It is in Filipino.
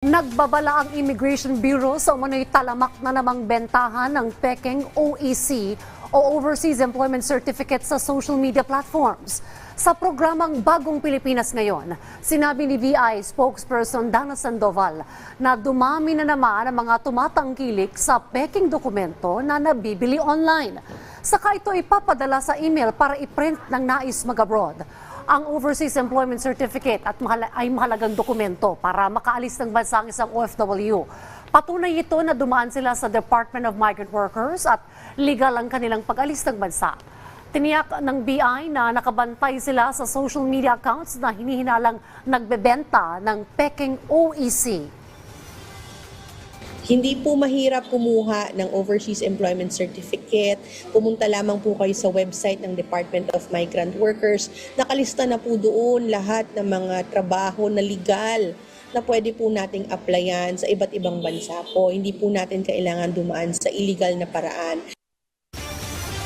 Nagbabala ang Immigration Bureau sa umano'y talamak na namang bentahan ng peking OEC o Overseas Employment Certificate sa social media platforms. Sa programang Bagong Pilipinas ngayon, sinabi ni VI spokesperson Dana Sandoval na dumami na naman ang mga tumatangkilik sa peking dokumento na nabibili online. Saka ito ipapadala sa email para iprint ng nais mag-abroad. Ang Overseas Employment Certificate at ay mahalagang dokumento para makaalis ng bansa ang isang OFW. Patunay ito na dumaan sila sa Department of Migrant Workers at legal ang kanilang pag-alis ng bansa. Tiniyak ng BI na nakabantay sila sa social media accounts na hinihinalang nagbebenta ng peking OEC. Hindi po mahirap kumuha ng Overseas Employment Certificate. Pumunta lamang po kayo sa website ng Department of Migrant Workers. Nakalista na po doon lahat ng mga trabaho na legal na pwede po nating applyan sa iba't ibang bansa po. Hindi po natin kailangan dumaan sa illegal na paraan.